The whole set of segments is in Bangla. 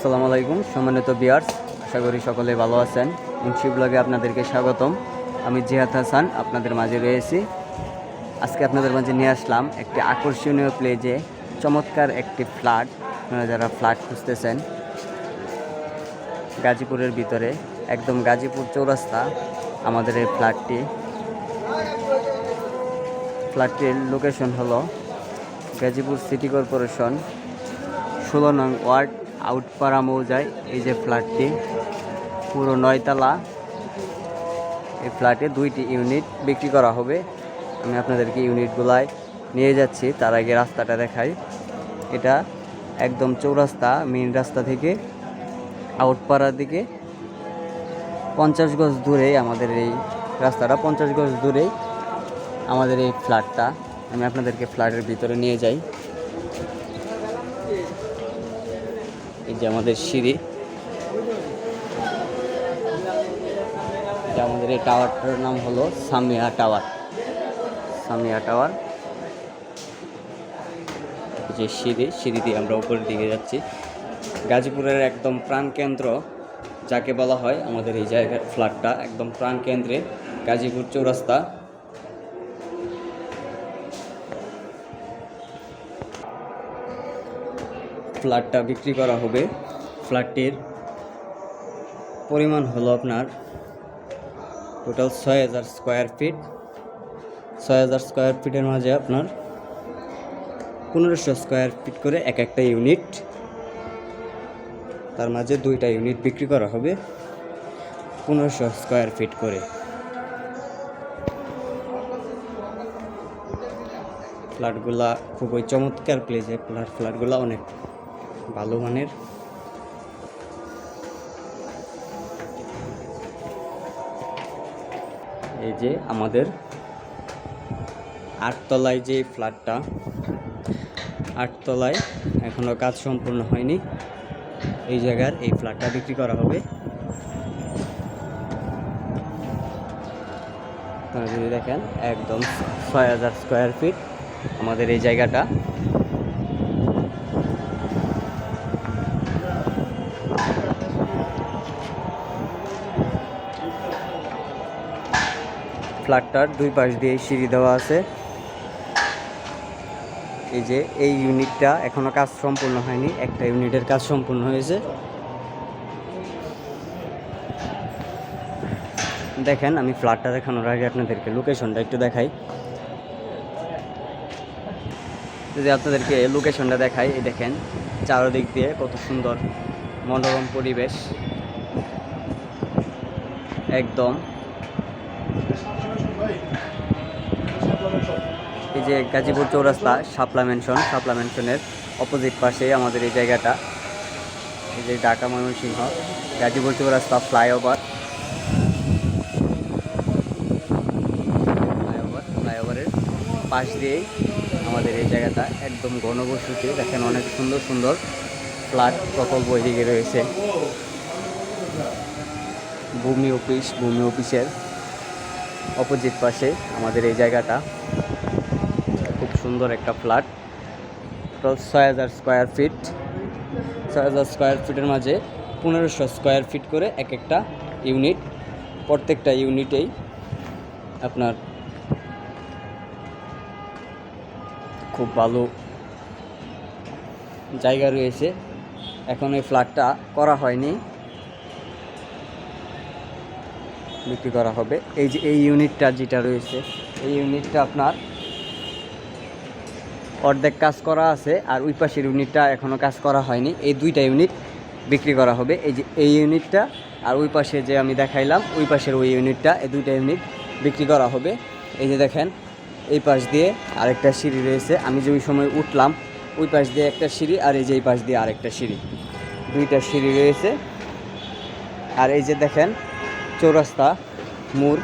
আসসালামু আলাইকুম, সম্মানিত বিয়ার্স আশা করি সকলে ভালো আছেন। মুন্সি ব্লগে আপনাদেরকে স্বাগতম। আমি জিহাদ হাসান, আপনাদের মাঝে রয়েছি। আজকে আপনাদের মাঝে নিয়ে আসলাম একটি আকর্ষণীয় প্লেজে চমৎকার একটি ফ্ল্যাট আপনারা যারা ফ্ল্যাট খুঁজতেছেন, গাজীপুরের ভিতরে, একদম গাজীপুর চৌরাস্তা, আমাদের এই ফ্ল্যাটটি ফ্ল্যাটটির লোকেশন হলো গাজীপুর সিটি কর্পোরেশন, ষোলো নং ওয়ার্ড আউটপাড়া মৌজায় এই যে ফ্ল্যাটটি। পুরো নয়তলা। এই ফ্ল্যাটে দুইটি ইউনিট বিক্রি করা হবে। আমি আপনাদেরকে ইউনিটগুলায় নিয়ে যাচ্ছি, তার আগে রাস্তাটা দেখাই। এটা একদম চৌরাস্তা মেন রাস্তা থেকে আউটপাড়ার দিকে। পঞ্চাশ গজ দূরে আমাদের এই রাস্তাটা, পঞ্চাশ গজ দূরেই আমাদের এই ফ্ল্যাটটা। আমি আপনাদেরকে ফ্ল্যাটের ভিতরে নিয়ে যাই। এই যে আমাদের সিঁড়ি। আমাদের এই টাওয়ারটার নাম হলো সামিয়া টাওয়ার। সামিয়া টাওয়ার। যে সিঁড়ি সিঁড়ি দিয়ে আমরা উপরের দিকে যাচ্ছি। গাজীপুরের একদম প্রাণকেন্দ্র যাকে বলা হয়, আমাদের এই জায়গার ফ্ল্যাটটা একদম প্রাণকেন্দ্রে, গাজীপুর চৌরাস্তা। ফ্ল্যাটটা বিক্রি করা হবে। ফ্ল্যাটটির পরিমাণ হলো আপনার টোটাল ছয় হাজার স্কোয়ার ফিট ছয় হাজার স্কোয়ার ফিটের মাঝে আপনার পনেরোশো স্কোয়ার ফিট করে এক একটা ইউনিট তার মাঝে দুইটা ইউনিট বিক্রি করা হবে পনেরোশো স্কোয়ার ফিট করে। ফ্ল্যাটগুলা খুবই চমৎকার প্লেসে ফ্ল্যাট ফ্ল্যাটগুলা অনেক ভালো মানের। এই যে আমাদের আটতলায় যে ফ্ল্যাটটা, আটতলায় এখনও কাজ সম্পূর্ণ হয়নি। এই জায়গার এই ফ্ল্যাটটা বিক্রি করা হবে। যদি দেখেন, একদম ছয় হাজার স্কোয়ার ফিট আমাদের এই জায়গাটা। ফ্ল্যাটটার দুই পাশ দিয়ে সিঁড়ি দেওয়া আছে। এই যে, এই ইউনিটটা এখনও কাজ সম্পূর্ণ হয়নি, একটা ইউনিটের কাজ সম্পূর্ণ হয়েছে। দেখেন, আমি ফ্ল্যাটটা দেখানোর আগে আপনাদেরকে লোকেশনটা একটু দেখাই। যদি আপনাদেরকে লোকেশনটা দেখাই, এই দেখেন, চারোদিক দিয়ে কত সুন্দর মনোরম পরিবেশ। একদম এই যে গাজীপুর চৌরাস্তা, শাপলা মেনশন শাপলা মেনশনের অপোজিট পাশে আমাদের এই জায়গাটা। এই যে ঢাকা ময়মনসিংহ, গাজীপুর চৌরাস্তা ফ্লাইওভার ফ্লাইওভার ফ্লাইওভারের পাশ দিয়েই আমাদের এই জায়গাটা একদম ঘনবসতি। দেখেন অনেক সুন্দর সুন্দর ফ্ল্যাট প্রকল্প এদিকে রয়েছে। ভূমি অফিস, ভূমি অফিসের অপোজিট পাশে আমাদের এই জায়গাটা। খুব সুন্দর একটা ফ্ল্যাট। ছয় হাজার স্কোয়ার ফিট ছয় হাজার স্কোয়ার ফিটের মাঝে পনেরোশো স্কোয়ার ফিট করে এক একটা ইউনিট প্রত্যেকটা ইউনিটেই আপনার খুব ভালো জায়গা রয়েছে। এখন এই ফ্ল্যাটটা করা হয়নি। বিক্রি করা হবে। এই যে এই ইউনিটটা যেটা রয়েছে, এই ইউনিটটা আপনার অর্ধেক কাজ করা আছে আর ওই পাশের ইউনিটটা এখনও কাজ করা হয়নি। এই দুইটা ইউনিট বিক্রি করা হবে। এই যে এই ইউনিটটা আর ওই পাশে যে আমি দেখাইলাম, ওই পাশের ওই ইউনিটটা, এই দুইটা ইউনিট বিক্রি করা হবে। এই যে দেখেন, এই পাশ দিয়ে আরেকটা সিঁড়ি রয়েছে। আমি যে ওই সময় উঠলাম, ওই পাশ দিয়ে একটা সিঁড়ি আর এই যে এই পাশ দিয়ে আরেকটা সিঁড়ি। দুইটা সিঁড়ি রয়েছে। আর এই যে দেখেন চৌরাস্তা, মোড়।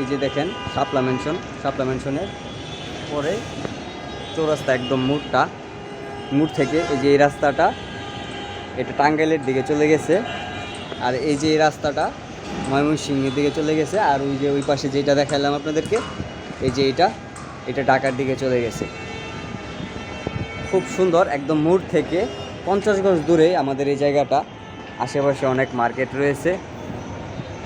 এই যে দেখেন, সাপলা মেনশন সাপলা মেনশনের পরে চৌরাস্তা একদম মোড়টা। মোড় থেকে এই যে এই রাস্তাটা, এটা টাঙ্গাইলের দিকে চলে গেছে। আর এই যে এই রাস্তাটা ময়মনসিংহের দিকে চলে গেছে। আর ওই যে ওই পাশে যেটা দেখালাম আপনাদেরকে, এই যে এটা এটা ঢাকার দিকে চলে গেছে। খুব সুন্দর, একদম মোড় থেকে পঞ্চাশ গজ দূরে আমাদের এই জায়গাটা। আশেপাশে অনেক মার্কেট রয়েছে।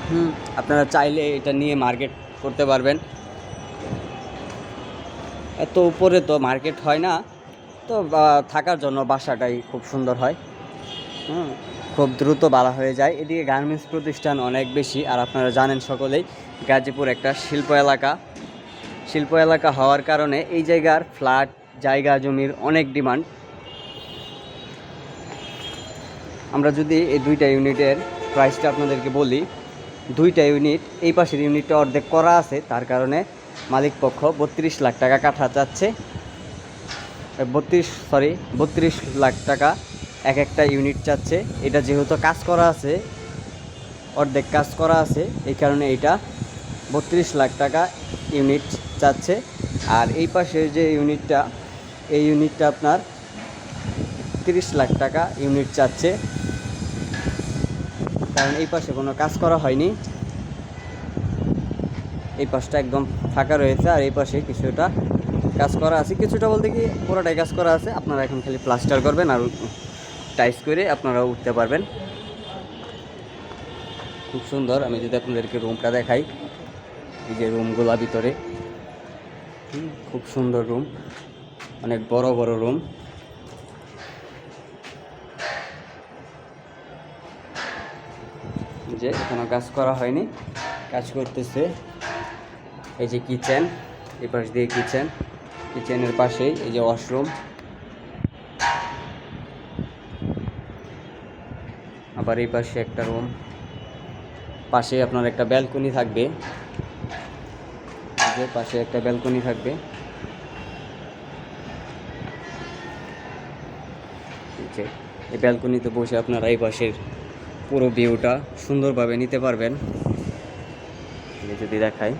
হুম, আপনারা চাইলে এটা নিয়ে মার্কেট করতে পারবেন। এত উপরে তো মার্কেট হয় না, তো থাকার জন্য বাসাটাই খুব সুন্দর হয়। হুম, খুব দ্রুত বাড়া হয়ে যায়। এদিকে গার্মেন্টস প্রতিষ্ঠান অনেক বেশি, আর আপনারা জানেন সকলেই, গাজীপুর একটা শিল্প এলাকা। শিল্প এলাকা হওয়ার কারণে এই জায়গার ফ্ল্যাট জায়গা জমির অনেক ডিমান্ড আমরা যদি এই দুইটা ইউনিটের প্রাইসটা আপনাদেরকে বলি, দুইটা ইউনিট, এই পাশের ইউনিটটা অর্ধেক করা আছে, তার কারণে মালিক পক্ষ বত্রিশ লাখ টাকা কাঠা চাচ্ছে। বত্রিশ সরি বত্রিশ লাখ টাকা এক একটা ইউনিট চাচ্ছে। এটা যেহেতু কাজ করা আছে, অর্ধেক কাজ করা আছে, এই কারণে এটা বত্রিশ লাখ টাকা ইউনিট চাচ্ছে। আর এই পাশের যে ইউনিটটা, এই ইউনিটটা আপনার তিরিশ লাখ টাকা ইউনিট চাচ্ছে। কারণ এই পাশে কোনো কাজ করা হয়নি। এই পাশটা একদম ফাঁকা রয়েছে আর এই পাশে কিছুটা কাজ করা আছে। কিছুটা বলতে কি পুরোটাই কাজ করা আছে। আপনারা এখন খালি প্লাস্টার করবেন আর টাইস করে আপনারা উঠতে পারবেন। খুব সুন্দর। আমি যদি আপনাদেরকে রুমটা দেখাই, এই যে রুমগুলা ভিতরে, খুব সুন্দর রুম। অনেক বড় বড় রুম। যে এখনও কাজ করা হয়নি। কাজ করতেছে এই যে কিচেন, এই পাশ দিয়ে কিচেন। কিচেনের পাশেই এই যে ওয়াশরুম। আবার এই পাশে একটা রুম। পাশে আপনার একটা ব্যালকনি থাকবে। পাশে একটা ব্যালকনি থাকবে। এই ব্যালকনিতে বসে আপনারা এই পাশের পুরো ভিউটা সুন্দরভাবে নিতে পারবেন। যদি দেখাই।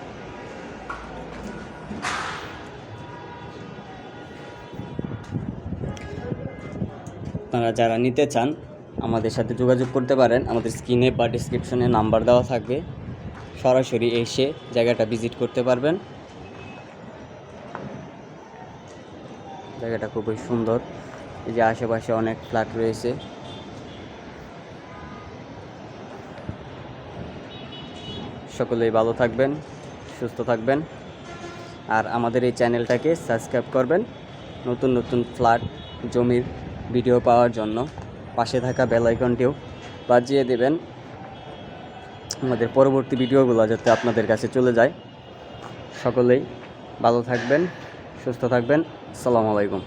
আপনারা যারা নিতে চান, আমাদের সাথে যোগাযোগ করতে পারেন। আমাদের স্ক্রিনে বা ডিসক্রিপশনে নাম্বার দেওয়া থাকবে। সরাসরি এসে জায়গাটা ভিজিট করতে পারবেন। জায়গাটা খুবই সুন্দর। এই যে আশেপাশে অনেক ফ্ল্যাট রয়েছে। সকলেই ভালো থাকবেন, সুস্থ থাকবেন। আর আমাদের এই চ্যানেলটাকে সাবস্ক্রাইব করবেন নতুন নতুন ফ্ল্যাট, জমির ভিডিও পাওয়ার জন্য। পাশে থাকা বেল আইকনটিও বাজিয়ে দেবেন। আমাদের পরবর্তী ভিডিওগুলো যাতে আপনাদের কাছে চলে যায়। সকলেই ভালো থাকবেন, সুস্থ থাকবেন। আসসালামু আলাইকুম।